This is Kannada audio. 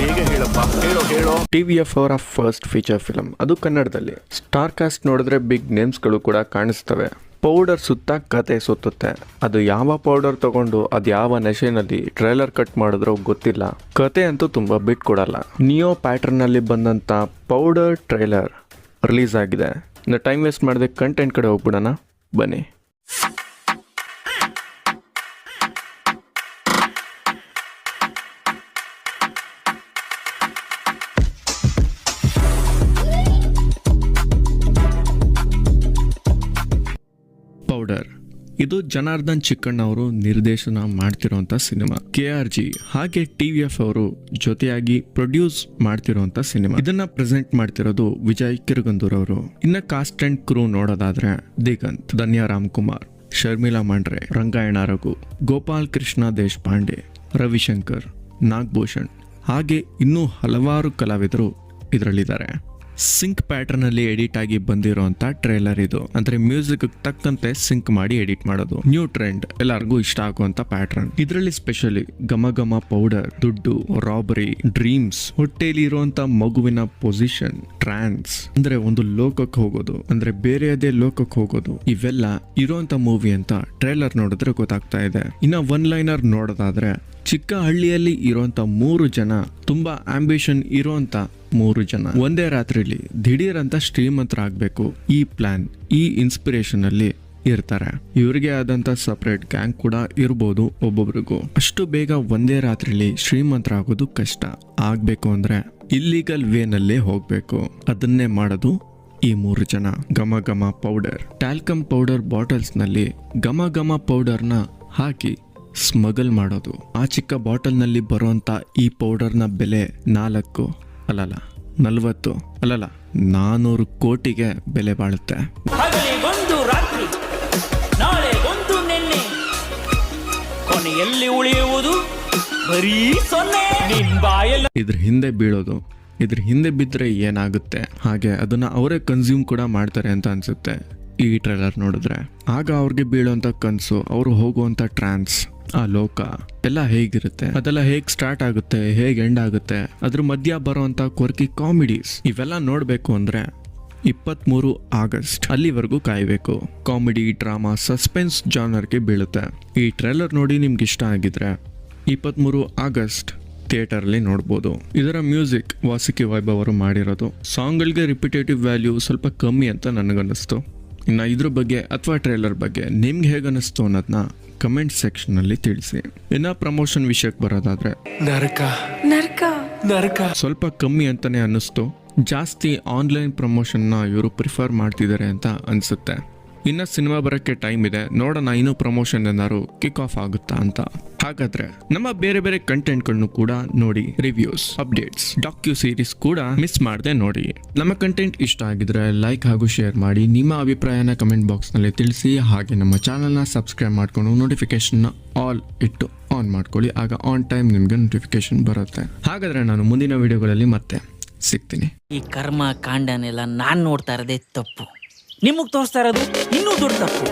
ಬೇಗ ಹೇಳಪ್ಪ. ಹೇಳೋ ಹೇಳೋ. ಟಿ ವಿ ಎಫ್ ಅವರ ಫಸ್ಟ್ ಫೀಚರ್ ಫಿಲಮ್ ಅದು ಕನ್ನಡದಲ್ಲಿ. ಸ್ಟಾರ್ ಕಾಸ್ಟ್ ನೋಡಿದ್ರೆ ಬಿಗ್ ನೇಮ್ಸ್ಗಳು ಕೂಡ ಕಾಣಿಸ್ತವೆ. ಪೌಡರ್ ಸುತ್ತ ಕತೆ ಸುತ್ತುತ್ತೆ ಅದು ಯಾವ ಪೌಡರ್ ತಗೊಂಡು, ಅದು ಯಾವ ನಶೆನಲ್ಲಿ ಟ್ರೈಲರ್ ಕಟ್ ಮಾಡಿದ್ರೋ ಗೊತ್ತಿಲ್ಲ. ಕತೆ ಅಂತೂ ತುಂಬಾ ಬಿಟ್ ಕೊಡಲ್ಲ. ನಿಯೋ ಪ್ಯಾಟರ್ನಲ್ಲಿ ಬಂದಂತ ಪೌಡರ್ ಟ್ರೈಲರ್ ರಿಲೀಸ್ ಆಗಿದೆ. ಟೈಮ್ ವೇಸ್ಟ್ ಮಾಡದೆ ಕಂಟೆಂಟ್ ಕಡೆ ಹೋಗ್ಬಿಡೋಣ. ಬನ್ನಿ. ಇದು ಜನಾರ್ದನ್ ಚಿಕ್ಕಣ್ಣ ಅವರು ನಿರ್ದೇಶನ ಮಾಡ್ತಿರೋಂಥ ಸಿನಿಮಾ. ಕೆ ಆರ್ ಜಿ, ಹಾಗೆ ಟಿ ವಿ ಎಫ್ ಅವರು ಜೊತೆಯಾಗಿ ಪ್ರೊಡ್ಯೂಸ್ ಮಾಡ್ತಿರೋಂಥ ಸಿನಿಮಾ. ಇದನ್ನ ಪ್ರೆಸೆಂಟ್ ಮಾಡ್ತಿರೋದು ವಿಜಯ್ ಕಿರುಗಂದೂರ್ ಅವರು. ಇನ್ನ ಕಾಸ್ಟ್ ಅಂಡ್ ಕ್ರೂ ನೋಡೋದಾದ್ರೆ ದಿಗಂತ್, ಧನ್ಯ ರಾಮ್ಕುಮಾರ್ ಶರ್ಮಿಲಾ ಮಾಂಡ್ರೆ, ರಂಗಾಯಣ ರಘು, ಗೋಪಾಲ್ ಕೃಷ್ಣ ದೇಶಪಾಂಡೆ, ರವಿಶಂಕರ್, ನಾಗಭೂಷಣ್, ಹಾಗೆ ಇನ್ನೂ ಹಲವಾರು ಕಲಾವಿದರು ಇದರಲ್ಲಿದ್ದಾರೆ. ಸಿಂಕ್ ಪ್ಯಾಟರ್ನ್ ಅಲ್ಲಿ ಎಡಿಟ್ ಆಗಿ ಬಂದಿರುವಂತ ಟ್ರೇಲರ್ ಇದು. ಅಂದ್ರೆ ಮ್ಯೂಸಿಕ್ ತಕ್ಕಂತೆ ಸಿಂಕ್ ಮಾಡಿ ಎಡಿಟ್ ಮಾಡೋದು. ನ್ಯೂ ಟ್ರೆಂಡ್ ಎಲ್ಲರಿಗೂ ಇಷ್ಟ ಆಗುವಂತ ಪ್ಯಾಟರ್ನ್ ಇದರಲ್ಲಿ ಸ್ಪೆಷಲಿ ಘಮ ಘಮ ಪೌಡರ್ ದುಡ್ಡು ರಾಬರಿ ಡ್ರೀಮ್ಸ್ ಹೊಟ್ಟೆಯಲ್ಲಿ ಇರುವಂತ ಮಗುವಿನ ಪೊಸಿಷನ್ ಟ್ರಾನ್ಸ್ ಅಂದ್ರೆ ಒಂದು ಲೋಕಕ್ಕೆ ಹೋಗೋದು. ಅಂದ್ರೆ ಬೇರೆಯದೇ ಲೋಕಕ್ಕೆ ಹೋಗೋದು. ಇವೆಲ್ಲ ಇರುವಂತ ಮೂವಿ ಅಂತ ಟ್ರೇಲರ್ ನೋಡಿದ್ರೆ ಗೊತ್ತಾಗ್ತಾ ಇದೆ. ಇನ್ನ ಒನ್ ಲೈನರ್ ನೋಡೋದಾದ್ರೆ ಚಿಕ್ಕ ಹಳ್ಳಿಯಲ್ಲಿ ಇರುವಂತ ಮೂರು ಜನ, ತುಂಬಾ ಆಂಬಿಷನ್ ಇರುವಂತ ಮೂರು ಜನ. ಒಂದೇ ರಾತ್ರಿಲಿ ದಿಢೀರ್ ಅಂತ ಶ್ರೀಮಂತರಾಗಬೇಕು, ಈ ಪ್ಲಾನ್ ಈ ಇನ್ಸ್ಪಿರೇಷನ್ ಅಲ್ಲಿ ಇರ್ತಾರೆ. ಇವರಿಗೆ ಆದಂತ ಸಪರೇಟ್ ಗ್ಯಾಂಗ್ ಕೂಡ ಇರ್ಬೋದು ಒಬ್ಬೊಬ್ರಿಗೂ. ಅಷ್ಟು ಬೇಗ ಒಂದೇ ರಾತ್ರಿಲಿ ಶ್ರೀಮಂತರಾಗೋದು ಕಷ್ಟ. ಆಗ್ಬೇಕು ಅಂದ್ರೆ ಇಲ್ಲಿಗಲ್ ವೇನಲ್ಲೇ ಹೋಗ್ಬೇಕು. ಅದನ್ನೇ ಮಾಡೋದು ಈ ಮೂರು ಜನ. ಘಮ ಘಮ ಪೌಡರ್ ಟ್ಯಾಲ್ಕಮ್ ಪೌಡರ್ ಬಾಟಲ್ಸ್ನಲ್ಲಿ ಘಮ ಘಮ ಪೌಡರ್ನ ಹಾಕಿ ಸ್ಮಗಲ್ ಮಾಡೋದು. ಆ ಚಿಕ್ಕ ಬಾಟಲ್ನಲ್ಲಿ ಬರುವಂತ ಈ ಪೌಡರ್ನ ಬೆಲೆ ನಾಲ್ಕು ಅಲ್ಲಲ್ಲ ನಲ್ವತ್ತು ಅಲ್ಲಲ್ಲ ನಾನೂರು ಕೋಟಿಗೆ ಬೆಲೆ ಬಾಳುತ್ತೆ. ಎಲ್ಲಿ ಕೊನೆಯಲ್ಲಿ ಉಳಿಯುವುದು ಬರೀ ಸೊನ್ನೆ. ಇದ್ರ ಹಿಂದೆ ಬೀಳೋದು ಇದ್ರ ಹಿಂದೆ ಬಿದ್ದರೆ ಏನಾಗುತ್ತೆ? ಹಾಗೆ ಅದನ್ನ ಅವರೇ ಕನ್ಸ್ಯೂಮ್ ಕೂಡ ಮಾಡ್ತಾರೆ ಅಂತ ಅನ್ಸುತ್ತೆ. ಈ ಟ್ರೈಲರ್ ನೋಡಿದ್ರೆ. ಆಗ ಅವ್ರಿಗೆ ಬೀಳುವಂತ ಕನಸು ಅವರು ಹೋಗುವಂಥ ಟ್ರಾನ್ಸ್ ಆ ಲೋಕ ಎಲ್ಲ ಹೇಗಿರುತ್ತೆ? ಅದೆಲ್ಲ ಹೇಗ್ ಸ್ಟಾರ್ಟ್ ಆಗುತ್ತೆ? ಹೇಗ್ ಎಂಡ್ ಆಗುತ್ತೆ? ಅದ್ರ ಮಧ್ಯ ಬರುವಂತ ಕೊರ್ಕಿ ಕಾಮಿಡೀಸ್ ಇವೆಲ್ಲ ನೋಡ್ಬೇಕು ಅಂದ್ರೆ ಇಪ್ಪತ್ಮೂರು ಆಗಸ್ಟ್ ಅಲ್ಲಿವರೆಗೂ ಕಾಯಬೇಕು. ಕಾಮಿಡಿ ಡ್ರಾಮಾ ಸಸ್ಪೆನ್ಸ್ ಜಾನರ್ಗೆ ಬೀಳುತ್ತೆ. ಈ ಟ್ರೇಲರ್ ನೋಡಿ ನಿಮ್ಗೆ ಇಷ್ಟ ಆಗಿದ್ರೆ ಇಪ್ಪತ್ಮೂರು ಆಗಸ್ಟ್ ಥಿಯೇಟರ್ಲಿ ನೋಡ್ಬೋದು. ಇದರ ಮ್ಯೂಸಿಕ್ ವಾಸಿಕಿ ವೈಭವ್ ಅವರು ಮಾಡಿರೋದು. ಸಾಂಗ್ಗಳಿಗೆ ರಿಪಿಟೇಟಿವ್ ವ್ಯಾಲ್ಯೂ ಸ್ವಲ್ಪ ಕಮ್ಮಿ ಅಂತ ನನಗನ್ನಿಸ್ತು. ಇನ್ನು ಇದ್ರ ಬಗ್ಗೆ ಅಥವಾ ಟ್ರೇಲರ್ ಬಗ್ಗೆ ನಿಮ್ಗೆ ಹೇಗನ್ನಿಸ್ತು ಅನ್ನೋದನ್ನ ಕಮೆಂಟ್ ಸೆಕ್ಷನ್ ಅಲ್ಲಿ ತಿಳಿಸಿ. ಇನ್ನ ಪ್ರಮೋಷನ್ ವಿಷಯಕ್ಕೆ ಬರೋದಾದ್ರೆ. ನರಕ. ನರಕ. ನರಕ. ಸ್ವಲ್ಪ ಕಮ್ಮಿ ಅಂತಾನೆ ಅನ್ನಿಸ್ತು. ಜಾಸ್ತಿ ಆನ್ಲೈನ್ ಪ್ರಮೋಷನ್ನ ಇವರು ಪ್ರಿಫರ್ ಮಾಡ್ತಿದ್ದಾರೆ ಅಂತ ಅನ್ಸುತ್ತೆ. ಇನ್ನ ಸಿನಿಮಾ ಬರೋಕ್ಕೆ ಟೈಮ್ ಇದೆ. ನೋಡೋಣ, ಇನ್ನೂ ಪ್ರಮೋಷನ್ ಏನಾದ್ರು ಕಿಕ್ ಆಫ್ ಆಗುತ್ತಾ ಅಂತ. ಹಾಗಾದ್ರೆ ನಮ್ಮ ಬೇರೆ ಬೇರೆ ಕಂಟೆಂಟ್ಗಳನ್ನು ಕೂಡ ನೋಡಿ ರಿವ್ಯೂಸ್ ಅಪ್ಡೇಟ್ಸ್ ಡಾಕ್ಯೂ ಸೀರೀಸ್ ಕೂಡ ಮಿಸ್ ಮಾಡದೆ ನೋಡಿ. ನಮ್ಮ ಕಂಟೆಂಟ್ ಇಷ್ಟ ಆಗಿದ್ರೆ ಲೈಕ್ ಹಾಗೂ ಶೇರ್ ಮಾಡಿ. ನಿಮ್ಮ ಅಭಿಪ್ರಾಯನ ಕಮೆಂಟ್ ಬಾಕ್ಸ್ನಲ್ಲಿ ತಿಳಿಸಿ. ಹಾಗೆ ನಮ್ಮ ಚಾನಲ್ನ ಸಬ್ಸ್ಕ್ರೈಬ್ ಮಾಡ್ಕೊಂಡು ನೋಟಿಫಿಕೇಶನ್ ಆಲ್ ಇಟ್ಟು ಆನ್ ಮಾಡ್ಕೊಳ್ಳಿ. ಆಗ ಆನ್ ಟೈಮ್ ನಿಮಗೆ ನೋಟಿಫಿಕೇಶನ್ ಬರುತ್ತೆ. ಹಾಗಾದ್ರೆ ನಾನು ಮುಂದಿನ ವಿಡಿಯೋಗಳಲ್ಲಿ ಮತ್ತೆ ಸಿಗ್ತೀನಿ. ಈ ಕರ್ಮ, ಕಾಂಡನೆಲ್ಲ ನಾನು ನೋಡ್ತಾ ಇರೋದೇ ತಪ್ಪು. ನಿಮಗೆ ತೋರಿಸ್ತಾ ಇರೋದು? ಇನ್ನೂ ದೊಡ್ಡ ತಪ್ಪು